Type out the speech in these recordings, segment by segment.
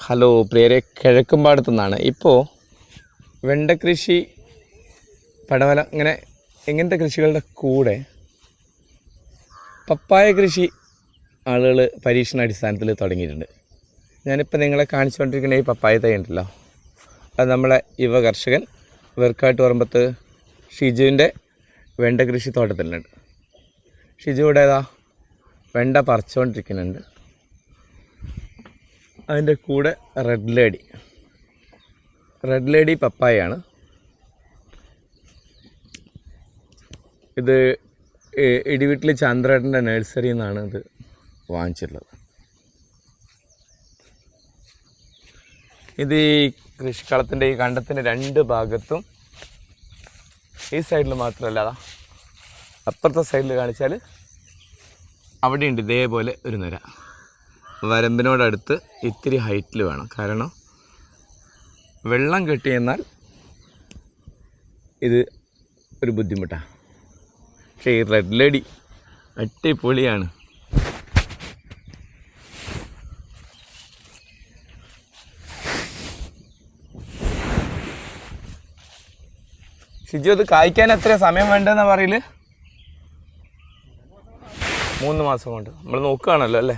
Hello പ്രിയരെ കിഴക്കുംപാടത്തു നിന്നാണ് ഇപ്പോൾ വെണ്ട കൃഷി പടവല ഇങ്ങനെ ഇങ്ങനത്തെ കൃഷികളുടെ കൂടെ പപ്പായ കൃഷി ആളുകൾ പരീക്ഷണ അടിസ്ഥാനത്തിൽ തുടങ്ങിയിട്ടുണ്ട്. ഞാനിപ്പോൾ നിങ്ങളെ കാണിച്ചുകൊണ്ടിരിക്കുന്ന ഈ പപ്പായ തൈ ഉണ്ടല്ലോ അത് നമ്മളെ യുവ കർഷകൻ വെർക്കാട്ട് പറമ്പത്ത് ഷിജുവിന്റെ വെണ്ട കൃഷി തോട്ടത്തിലുണ്ട്. ഷിജു ഇവിടെ ഏതാ? വെണ്ട പറിച്ചുകൊണ്ടിരിക്കുന്നുണ്ട്. അതിന്റെ കൂടെ റെഡ് ലേഡി റെഡ് ലേഡി പപ്പായാണ് ഇത് ഇടിവീട്ടിൽ ചന്ദ്രേട്ടന്റെ നഴ്സറിയിൽ നിന്നാണ് ഇത് വാങ്ങിച്ചിട്ടുള്ളത്. ഇത് ഈ കൃഷിക്കളത്തിന്റെ ഈ കണ്ടത്തിന്റെ രണ്ട് ഭാഗത്തും ഈ സൈഡിൽ മാത്രമല്ല അതാ അപ്പുറത്തെ സൈഡിൽ കാണിച്ചാൽ അവിടെയുണ്ട് ഇതേപോലെ ഒരു നിര. വരമ്പിനോടടുത്ത് ഇത്തിരി ഹൈറ്റിൽ വേണം. കാരണം വെള്ളം കെട്ടി എന്നാൽ ഇത് ഒരു ബുദ്ധിമുട്ടാണ് പക്ഷേ ഈ റെഡ് ലേഡി അട്ടിപ്പൊളിയാണ് ഷിജു അത് കായ്ക്കാൻ എത്ര സമയം വേണ്ടെന്നാ പറയൽ? മൂന്ന് മാസം കൊണ്ട്. നമ്മൾ നോക്കുകയാണല്ലോ അല്ലേ?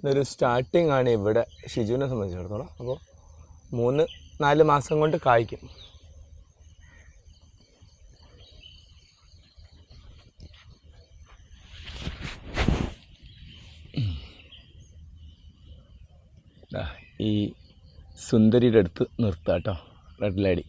ഇതൊരു സ്റ്റാർട്ടിംഗ് ആണ് ഇവിടെ ഷിജുവിനെ സംബന്ധിച്ചിടത്തോളം. അപ്പോൾ മൂന്ന് നാല് മാസം കൊണ്ട് കായ്ക്കും. ഈ സുന്ദരിയുടെ അടുത്ത് നിർത്താം കേട്ടോ റെഡ് ലേഡി.